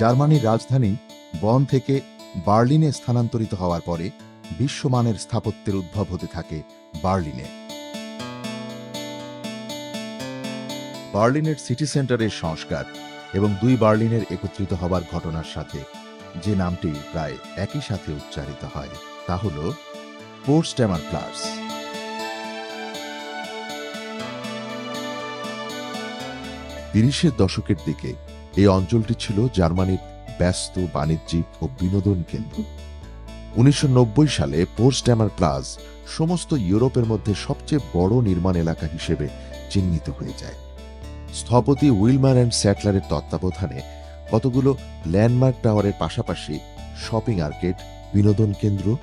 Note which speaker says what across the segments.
Speaker 1: জার্মানির রাজধানী বন থেকে বার্লিনে স্থানান্তরিত হওয়ার পরে বিশ্বমানের স্থাপত্যের উদ্ভব হতে থাকে বার্লিনে। বার্লিনের সিটি সেন্টারের সংস্কার এবং দুই বার্লিনের একত্রিত হবার ঘটনার সাথে যে নামটি প্রায় একই সাথে উচ্চারিত হয়, তা হল পোর্টস্ট্যামার প্লাস। তিরিশের দশকের দিকে এই অঞ্চলটি ছিল জার্মানির ব্যস্ত বাণিজ্যিক ও বিনোদন কেন্দ্র। উনিশশো নব্বই সালে পোর্টস্ট্যামার প্লাজ সমস্ত ইউরোপের মধ্যে সবচেয়ে বড় নির্মাণ এলাকা হিসেবে চিহ্নিত হয়ে যায়। স্থপতি উইলমার অ্যান্ড স্যাটলারের তত্ত্বাবধানে কতগুলো ল্যান্ডমার্ক টাওয়ারের পাশাপাশি শপিং আর্কেট বিনোদন কেন্দ্র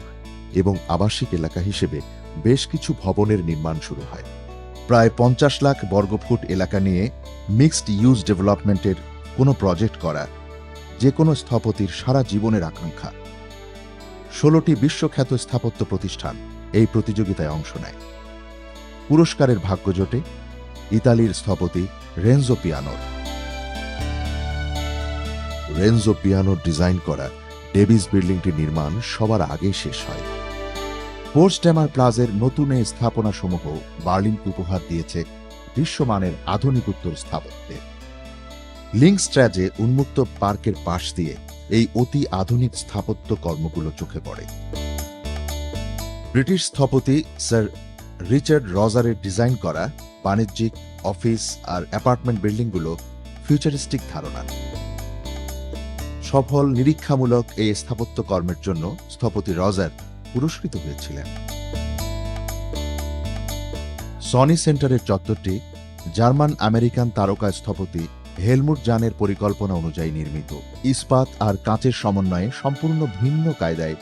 Speaker 1: এবং আবাসিক এলাকা হিসেবে বেশ কিছু ভবনের নির্মাণ শুরু হয়। প্রায় পঞ্চাশ লাখ বর্গফুট এলাকা নিয়ে মিক্সড ইউজ ডেভেলপমেন্টের কোনো প্রজেক্ট করা যে কোনো স্থপতির সারা জীবনের আকাঙ্ক্ষা। ষোলোটি বিশ্বখ্যাত স্থাপত্য প্রতিষ্ঠান এই প্রতিযোগিতায় অংশ নেয়। পুরস্কারের ভাগ্য জোটে ইতালির স্থপতি রেনজো পিয়ানোর। রেনজো পিয়ানোর ডিজাইন করা ডেভিস বিল্ডিংটির নির্মাণ সবার আগে শেষ হয়। পোর্টস্ট্যামার প্লাজের নতুন এই স্থাপনাসমূহ বার্লিনকে উপহার দিয়েছে বিশ্বমানের আধুনিক উত্তর স্থাপত্যের লিঙ্কস্ট্র্যাজে উন্মুক্ত পার্কের পাশ দিয়ে এই অতি আধুনিক স্থাপত্য কর্মগুলো চোখে পড়ে। ব্রিটিশ স্থপতি স্যার রিচার্ড রজারের ডিজাইন করা বাণিজ্যিক, অফিস আর অ্যাপার্টমেন্ট বিল্ডিংগুলো ফিউচারিস্টিক ধারণা। সফল, নিরীক্ষামূলক এই স্থাপত্য কর্মের জন্য স্থপতি রজার পুরস্কৃত হয়েছিলেন। সনি সেন্টারের চত্বরটি জার্মান আমেরিকান তারকা স্থপতি হেলমুট জানের পরিকল্পনা অনুযায়ী নির্মিত। ইস্পাত আর কাঁচের সমন্বয়ে সম্পূর্ণ ভিন্ন কায়দায়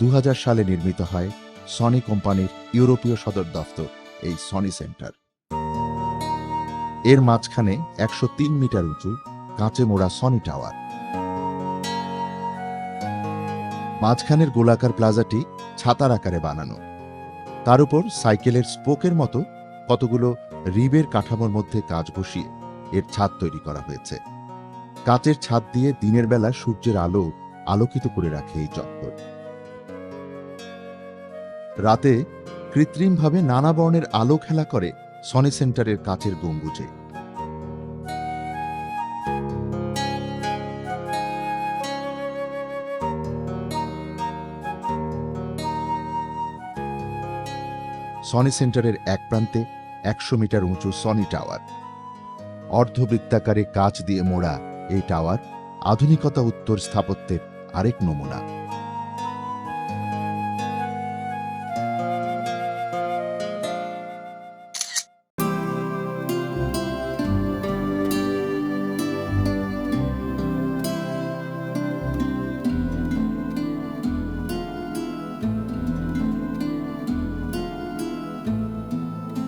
Speaker 1: দু হাজার সালে নির্মিত হয় সনি কোম্পানির ইউরোপীয় সদর দফতর, এই সনি সেন্টার। এর মাঝখানে একশো তিন মিটার উঁচু কাঁচে মোড়া সনি টাওয়ার। মাঝখানের গোলাকার প্লাজাটি ছাতার আকারে বানানো। তার উপর সাইকেলের স্পোকের মতো কতগুলো রিবের কাঠামোর মধ্যে কাজ বসিয়ে এর ছাদ তৈরি করা হয়েছে। কাচের ছাদ দিয়ে দিনের বেলা সূর্যের আলো আলোকিত করে রাখে এই চত্বর। রাতে কৃত্রিমভাবে নানা বর্ণের আলো খেলা করে সনি সেন্টারের কাচের গম্বুজে। সনি সেন্টারের এক প্রান্তে একশো মিটার উঁচু সনি টাওয়ার। অর্ধবৃত্তাকারে কাচ দিয়ে মোড়া এই টাওয়ার আধুনিকতা উত্তর স্থাপত্যের আরেক নমুনা।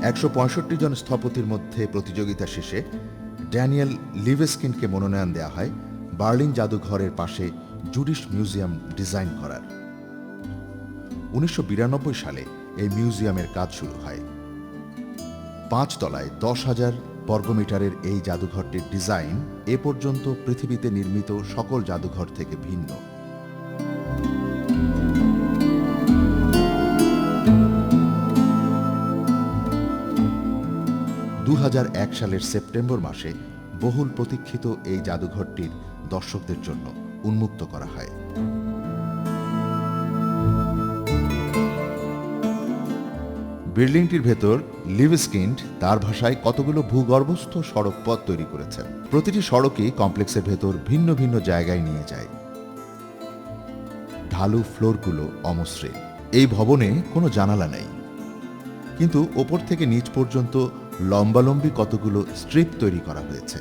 Speaker 1: একশো পঁয়ষট্টি জন স্থপতির মধ্যে প্রতিযোগিতা শেষে ড্যানিয়েল লিভেস্কিনকে মনোনয়ন দেওয়া হয় বার্লিন জাদুঘরের পাশে জুডিশ মিউজিয়াম ডিজাইন করার। উনিশশো বিরানব্বই সালে এই মিউজিয়ামের কাজ শুরু হয়। পাঁচ তলায় দশ হাজার বর্গমিটারের এই জাদুঘরটির ডিজাইন এ পর্যন্ত পৃথিবীতে নির্মিত সকল জাদুঘর থেকে ভিন্ন। সালের সেপ্টেম্বর মাসে বহুল প্রতীক্ষিত এই জাদুঘরটির দর্শকদের জন্য উন্মুক্ত করা হয়। বিল্ডিংটির ভেতর লিভস্কিন্ড তার ভাষায় কতগুলো ভূগর্ভস্থ সড়ক পথ তৈরি করেছেন প্রতিটি সড়কই কমপ্লেক্সের ভেতর ভিন্ন ভিন্ন জায়গায় নিয়ে যায়। ঢালু ফ্লোরগুলো অমসৃণ। এই ভবনে কোনো জানালা নেই। কিন্তু ওপর থেকে নিচ পর্যন্ত লম্বালম্বি কতগুলো স্ট্রিপ তৈরি করা হয়েছে।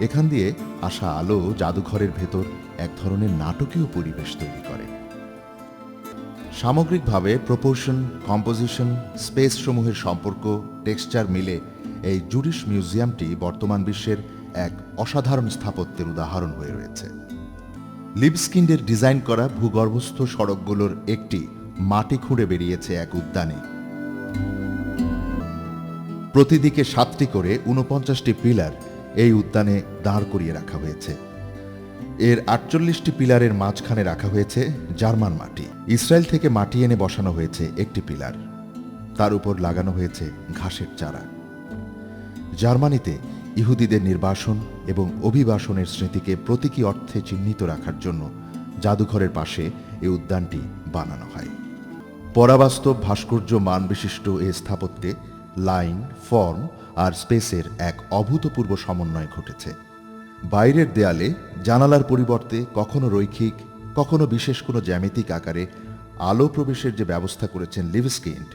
Speaker 1: এখান দিয়ে আসা আলো জাদুঘরের ভেতর এক ধরনের নাটকীয় পরিবেশ তৈরি করে।
Speaker 2: সামগ্রিকভাবে প্রপোর্শন, কম্পোজিশন স্পেস সমূহের সম্পর্ক, টেক্সচার মিলে এই জুডিশ মিউজিয়ামটি বর্তমান বিশ্বের এক অসাধারণ স্থাপত্যের উদাহরণ হয়ে রয়েছে। লিপস্কিন্ডের ডিজাইন করা ভূগর্ভস্থ সড়কগুলোর একটি মাটি খুঁড়ে বেরিয়েছে এক উদ্যানে। প্রতিদিকে সাতটি করে উনপঞ্চাশটি পিলার এই উদ্যানে দাঁড় করিয়ে রাখা হয়েছে। এর আটচল্লিশটি পিলারের মাঝখানে রাখা হয়েছে জার্মান মাটি। ইসরায়েল থেকে মাটি এনে বসানো হয়েছে একটি পিলার। তার উপর লাগানো হয়েছে ঘাসের চারা। জার্মানিতে ইহুদিদের নির্বাসন এবং অভিবাসনের স্মৃতিকে প্রতীকী অর্থে চিহ্নিত রাখার জন্য জাদুঘরের পাশে এই উদ্যানটি বানানো হয়। পরাবাস্তব ভাস্কর্য মান বিশিষ্ট এই স্থাপত্যে লাইন, ফর্ম আর স্পেসের এক অভূতপূর্ব সমন্বয় ঘটেছে। বাইরের দেয়ালে জানালার পরিবর্তে কখনো রৈখিক, কখনো বিশেষ কোনো জ্যামিতিক আকারে আলো প্রবেশের যে ব্যবস্থা করেছেন লিভস্কিন্ড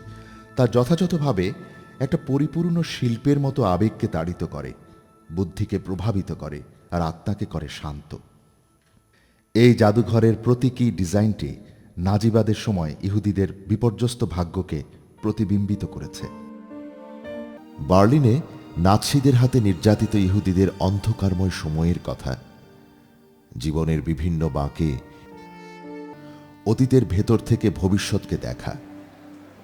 Speaker 2: তা যথাযথভাবে একটা পরিপূর্ণ শিল্পের মতো আবেগকে তাড়িত করে, বুদ্ধিকে প্রভাবিত করে আর আত্মাকে করে শান্ত। এই জাদুঘরের প্রতীকী ডিজাইনটি নাজিবাদের সময় ইহুদিদের বিপর্যস্ত ভাগ্যকে প্রতিবিম্বিত করেছে।
Speaker 1: বার্লিনে নাৎসিদের হাতে নির্যাতিত ইহুদিদের অন্ধকারময় সময়ের কথা। জীবনের বিভিন্ন বাঁকে অতীতের ভেতর থেকে ভবিষ্যৎকে দেখা,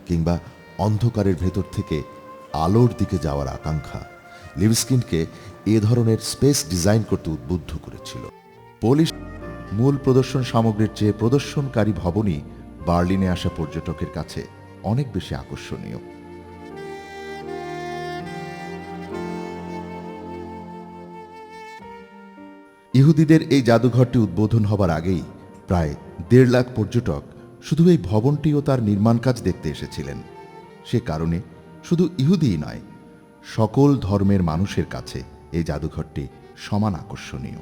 Speaker 1: কিংবা অন্ধকারের ভেতর থেকে আলোর দিকে যাওয়ার আকাঙ্ক্ষা লিভস্কিনকে এ ধরনের স্পেস ডিজাইন করতে উদ্বুদ্ধ করেছিল।
Speaker 2: পোলিশ মূল প্রদর্শন সামগ্রীর চেয়ে প্রদর্শনকারী ভবনই বার্লিনে আসা পর্যটকের কাছে অনেক বেশি আকর্ষণীয়। ইহুদিদের এই জাদুঘরটি উদ্বোধন হবার আগেই প্রায় দেড় লাখ পর্যটক শুধু এই ভবনটি ও তার নির্মাণ কাজ দেখতে এসেছিলেন। সে কারণে শুধু ইহুদিই নয়, সকল ধর্মের মানুষের কাছে এই জাদুঘরটি সমান আকর্ষণীয়।